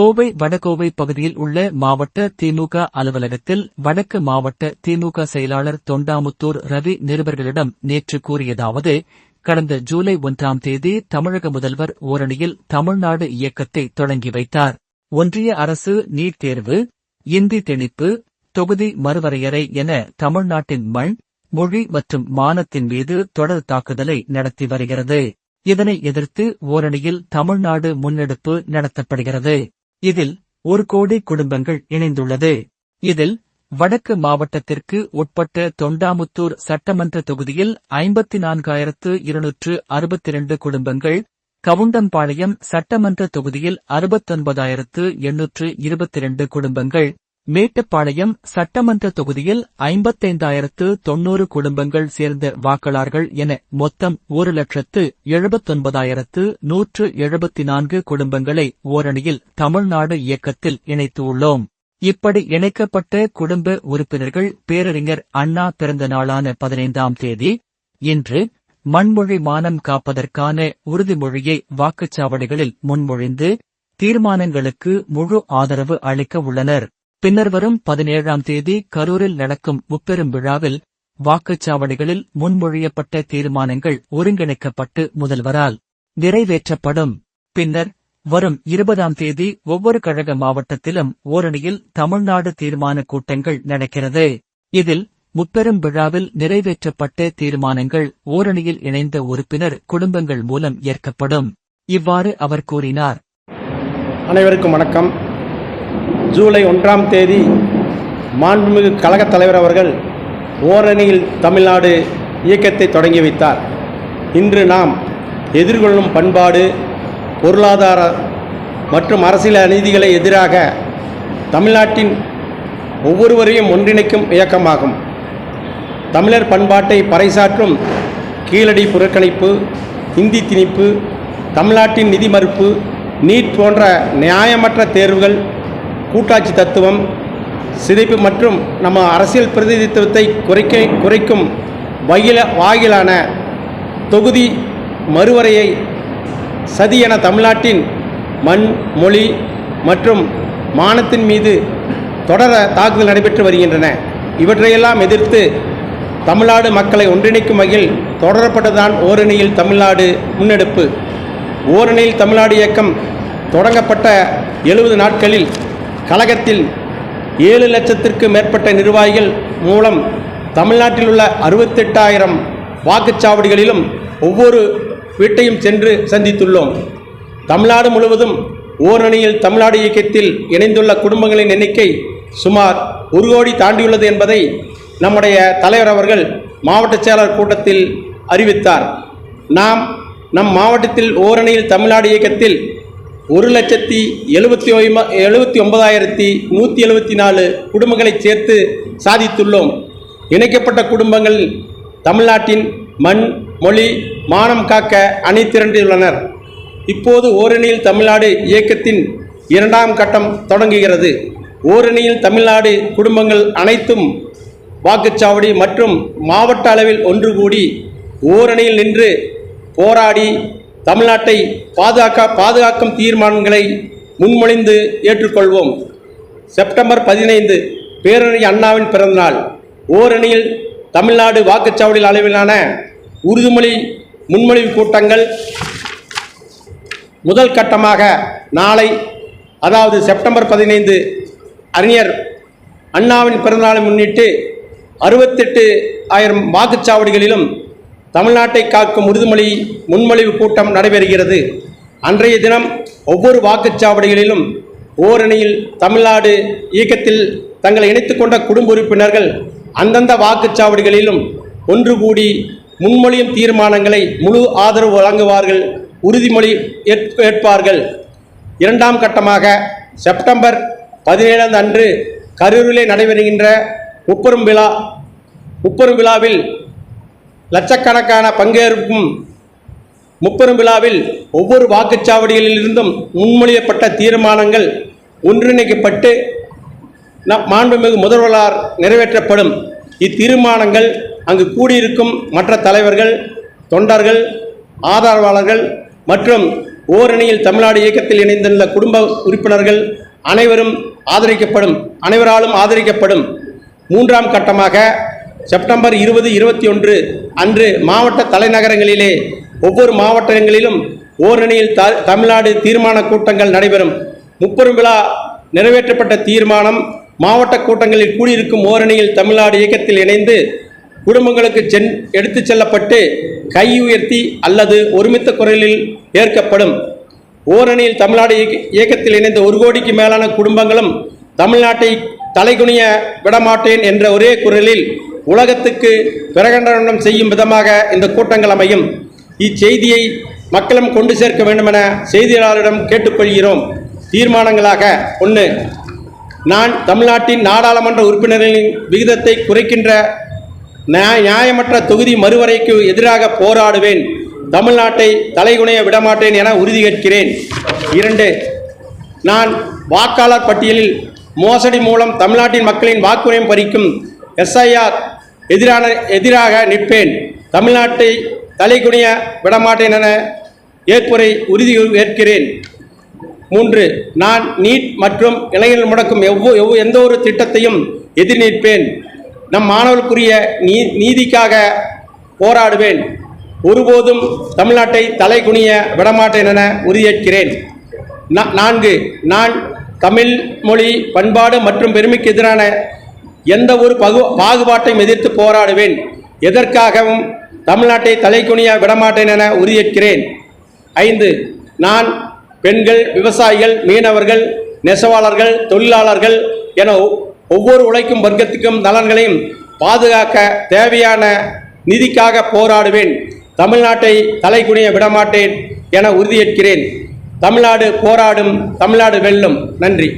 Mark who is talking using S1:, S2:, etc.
S1: கோவை வடகோவை பகுதியில் உள்ள மாவட்ட திமுக அலுவலகத்தில் வடக்கு மாவட்ட திமுக செயலாளர் தொண்டாமுத்தூர் ரவி நிருபர்களிடம் நேற்று கூறியதாவது கடந்த ஜூலை ஒன்றாம் தேதி தமிழக முதல்வர் ஓரணியில் தமிழ்நாடு இயக்கத்தை தொடங்கி வைத்தார். ஒன்றிய அரசு நீட் தேர்வு இந்தி திணிப்பு தொகுதி மறுவரையறை என தமிழ்நாட்டின் மண் மொழி மற்றும் மானத்தின் மீது தொடர் தாக்குதலை நடத்தி வருகிறது. இதனை எதிர்த்து ஓரணியில் தமிழ்நாடு முன்னெடுப்பு நடத்தப்படுகிறது. இதில் ஒரு கோடி குடும்பங்கள் இணைந்துள்ளது. இதில் வடக்கு மாவட்டத்திற்கு உட்பட்ட தொண்டாமுத்தூர் சட்டமன்ற தொகுதியில் ஐம்பத்தி நான்காயிரத்து இருநூற்று அறுபத்தி இரண்டு குடும்பங்கள் கவுண்டம்பாளையம் சட்டமன்ற தொகுதியில் அறுபத்தொன்பதாயிரத்து எண்ணூற்று இருபத்தி இரண்டு குடும்பங்கள் மேட்டுப்பாளையம் சட்டமன்ற தொகுதியில் ஐம்பத்தைந்தாயிரத்து தொன்னூறு குடும்பங்கள் சேர்ந்த வாக்காளர்கள் என மொத்தம் ஒரு லட்சத்து எழுபத்தொன்பதாயிரத்து நூற்று எழுபத்தி நான்கு குடும்பங்களை ஓரணியில் தமிழ்நாடு இயக்கத்தில் இணைத்துள்ளோம். இப்படி இணைக்கப்பட்ட குடும்ப உறுப்பினர்கள் பேரறிஞர் அண்ணா பிறந்த நாளான பதினைந்தாம் தேதி இன்று மண்மொழி மானம் காப்பதற்கான உறுதிமொழியை வாக்குச்சாவடிகளில் முன்மொழிந்து தீர்மானங்களுக்கு முழு ஆதரவு அளிக்க உள்ளனர். பின்னர் வரும் பதினேழாம் தேதி கரூரில் நடக்கும் முப்பெரும் விழாவில் வாக்குச்சாவடிகளில் முன்மொழியப்பட்ட தீர்மானங்கள் ஒருங்கிணைக்கப்பட்டு முதல்வரால் நிறைவேற்றப்படும். பின்னர் வரும் இருபதாம் தேதி ஒவ்வொரு கழக மாவட்டத்திலும் ஓரணியில் தமிழ்நாடு தீர்மான கூட்டங்கள் நடக்கிறது. இதில் முப்பெரும் விழாவில் நிறைவேற்றப்பட்ட தீர்மானங்கள் ஓரணியில் இணைந்த உறுப்பினர் குடும்பங்கள் மூலம் ஏற்கப்படும். இவ்வாறு அவர் கூறினார்.
S2: அனைவருக்கும் வணக்கம். ஜூலை ஒன்றாம் தேதி மாண்புமிகு கழகத் தலைவர் அவர்கள் ஓரணியில் தமிழ்நாடு இயக்கத்தை தொடங்கி வைத்தார். இன்று நாம் எதிர்கொள்ளும் பண்பாடு பொருளாதார மற்றும் அரசியல் அநீதிகளை எதிராக தமிழ்நாட்டின் ஒவ்வொருவரையும் ஒன்றிணைக்கும் இயக்கமாகும். தமிழர் பண்பாட்டை பறைசாற்றும் கீழடி புறக்கணிப்பு இந்தி திணிப்பு தமிழ்நாட்டின் நிதி மறுப்பு நீட் போன்ற நியாயமற்ற தேர்வுகள் கூட்டாட்சி தத்துவம் சிதைப்பு மற்றும் நம்ம அரசியல் பிரதிநிதித்துவத்தை குறைக்க குறைக்கும் வகில வாயிலான தொகுதி மறுவரையை சதி என தமிழ்நாட்டின் மண் மொழி மற்றும் மானத்தின் மீது தொடர தாக்குதல் நடைபெற்று வருகின்றன. இவற்றையெல்லாம் எதிர்த்து தமிழ்நாடு மக்களை ஒன்றிணைக்கும் வகையில் தொடரப்பட்டதான் ஓரணியில் தமிழ்நாடு முன்னெடுப்பு. ஓரணியில் தமிழ்நாடு இயக்கம் தொடங்கப்பட்ட எழுபது நாட்களில் கழகத்தில் ஏழு லட்சத்திற்கு மேற்பட்ட நிர்வாகிகள் மூலம் தமிழ்நாட்டில் உள்ள அறுபத்தெட்டாயிரம் வாக்குச்சாவடிகளிலும் ஒவ்வொரு வீட்டையும் சென்று சந்தித்துள்ளோம். தமிழ்நாடு முழுவதும் ஓரணியில் தமிழ்நாடு இயக்கத்தில் இணைந்துள்ள குடும்பங்களின் எண்ணிக்கை சுமார் ஒரு கோடி தாண்டியுள்ளது என்பதை நம்முடைய தலைவர் அவர்கள் மாவட்ட செயலர் கூட்டத்தில் அறிவித்தார். நாம் நம் மாவட்டத்தில் ஓரணியில் தமிழ்நாடு இயக்கத்தில் ஒரு லட்சத்தி எழுபத்தி எழுபத்தி ஒன்பதாயிரத்தி நூற்றி எழுபத்தி நாலு குடும்பங்களை சேர்த்து சாதித்துள்ளோம். இணைக்கப்பட்ட குடும்பங்கள் தமிழ்நாட்டின் மண் மொழி மானம் காக்க அணிதிரண்டுள்ளனர் இப்போது ஓரணியில் தமிழ்நாடு இயக்கத்தின் இரண்டாம் கட்டம் தொடங்குகிறது. ஓரணியில் தமிழ்நாடு குடும்பங்கள் அனைத்தும் வாக்குச்சாவடி மற்றும் மாவட்ட அளவில் ஒன்று கூடி ஓரணியில் நின்று போராடி தமிழ்நாட்டை பாதுகாக்க பாதுகாக்கும் தீர்மானங்களை முன்மொழிந்து ஏற்றுக்கொள்வோம். செப்டம்பர் பதினைந்து பேரணி அண்ணாவின் பிறந்தநாள். ஓரணியில் தமிழ்நாடு வாக்குச்சாவடி அளவிலான உறுதிமொழி முன்மொழிவு கூட்டங்கள் முதல் கட்டமாக நாளை அதாவது செப்டம்பர் பதினைந்து அறிஞர் அண்ணாவின் பிறந்தநாளை முன்னிட்டு அறுபத்தெட்டு ஆயிரம் வாக்குச்சாவடிகளிலும் தமிழ்நாட்டை காக்கும் உறுதிமொழி முன்மொழிவு கூட்டம் நடைபெறுகிறது. அன்றைய தினம் ஒவ்வொரு வாக்குச்சாவடிகளிலும் ஓரணியில் தமிழ்நாடு இயக்கத்தில் தங்களை இணைத்துக்கொண்ட குடும்ப உறுப்பினர்கள் அந்தந்த வாக்குச்சாவடிகளிலும் ஒன்று கூடி முன்மொழியும் தீர்மானங்களை முழு ஆதரவு வழங்குவார்கள் உறுதிமொழி ஏற்பார்கள். இரண்டாம் கட்டமாக செப்டம்பர் பதினேழாம் அன்று கரூரிலே நடைபெறுகின்ற முப்பெரும் விழா முப்பெரும் விழாவில் லட்சக்கணக்கான பங்கேற்கும் முப்பெரும் விழாவில் ஒவ்வொரு வாக்குச்சாவடிகளிலிருந்தும் முன்மொழியப்பட்ட தீர்மானங்கள் ஒன்றிணைக்கப்பட்டு நம் மாண்புமிகு முதல்வரால் நிறைவேற்றப்படும். இத்தீர்மானங்கள் அங்கு கூடியிருக்கும் மற்ற தலைவர்கள் தொண்டர்கள் ஆதரவாளர்கள் மற்றும் ஓரணியில் தமிழ்நாடு இயக்கத்தில் இணைந்துள்ள குடும்ப உறுப்பினர்கள் அனைவரும் ஆதரிக்கப்படும் அனைவராலும் ஆதரிக்கப்படும். மூன்றாம் கட்டமாக செப்டம்பர் இருபது இருபத்தி ஒன்று அன்று மாவட்ட தலைநகரங்களிலே ஒவ்வொரு மாவட்டங்களிலும் ஓரணியில் த தமிழ்நாடு தீர்மான கூட்டங்கள் நடைபெறும். முப்பெரும் விழா நிறைவேற்றப்பட்ட தீர்மானம் மாவட்ட கூட்டங்களில் கூடியிருக்கும் ஓரணியில் தமிழ்நாடு இயக்கத்தில் இணைந்து குடும்பங்களுக்கு சென் எடுத்துச் செல்லப்பட்டு கை உயர்த்தி அல்லது ஒருமித்த குரலில் ஏற்கப்படும். ஓரணியில் தமிழ்நாடு இயக்க- இயக்கத்தில் இணைந்த ஒரு கோடிக்கு மேலான குடும்பங்களும் தமிழ்நாட்டை தலைகுனிய விடமாட்டேன் என்ற ஒரே குரலில் உலகத்துக்கு பிரகடனம் செய்யும் விதமாக இந்த கூட்டங்கள் அமையும். இச்செய்தியை மக்களும் கொண்டு சேர்க்க வேண்டுமென செய்தியாளரிடம் கேட்டுக்கொள்கிறோம். தீர்மானங்களாக ஒன்று நான் தமிழ்நாட்டின் நாடாளுமன்ற உறுப்பினர்களின் விகிதத்தை குறைக்கின்ற நியாயமற்ற தொகுதி மறுவரைக்கு எதிராக போராடுவேன். தமிழ்நாட்டை தலைகுனிய விடமாட்டேன் என உறுதி கேட்கிறேன். இரண்டு நான் வாக்காளர் பட்டியலில் மோசடி மூலம் தமிழ்நாட்டின் மக்களின் வாக்குரிமை பறிக்கும் எஸ்ஐஆர் எதிரான எதிராக நிற்பேன். தமிழ்நாட்டை தலைகுனிய விடமாட்டேன் என ஏற்புரை உறுதி ஏற்கிறேன். மூன்று நான் நீட் மற்றும் இளைஞர்கள் முடக்கும் எவ்வளோ எவ்வளோ எந்த ஒரு திட்டத்தையும் எதிர் நிற்பேன். நம் மாணவர்களுக்குரிய நீ நீதிக்காக போராடுவேன். ஒருபோதும் தமிழ்நாட்டை தலைகுனிய விடமாட்டேன் என உறுதியேற்கிறேன் நான்கு நான் தமிழ் மொழி பண்பாடு மற்றும் பெருமைக்கு எதிரான எந்த ஒரு பகு பாகுபாட்டையும் எதிர்த்து போராடுவேன். எதற்காகவும் தமிழ்நாட்டை தலைகுனிய விடமாட்டேன் என உறுதியேற்கிறேன். ஐந்து நான் பெண்கள் விவசாயிகள் மீனவர்கள் நெசவாளர்கள் தொழிலாளர்கள் என ஒ- ஒவ்வொரு உழைக்கும் வர்க்கத்துக்கும் நலன்களையும் பாதுகாக்க தேவையான நிதிக்காக போராடுவேன். தமிழ்நாட்டை தலைக்குனிய விடமாட்டேன் என உறுதியேற்கிறேன். தமிழ்நாடு போராடும் தமிழ்நாடு வெல்லும். நன்றி.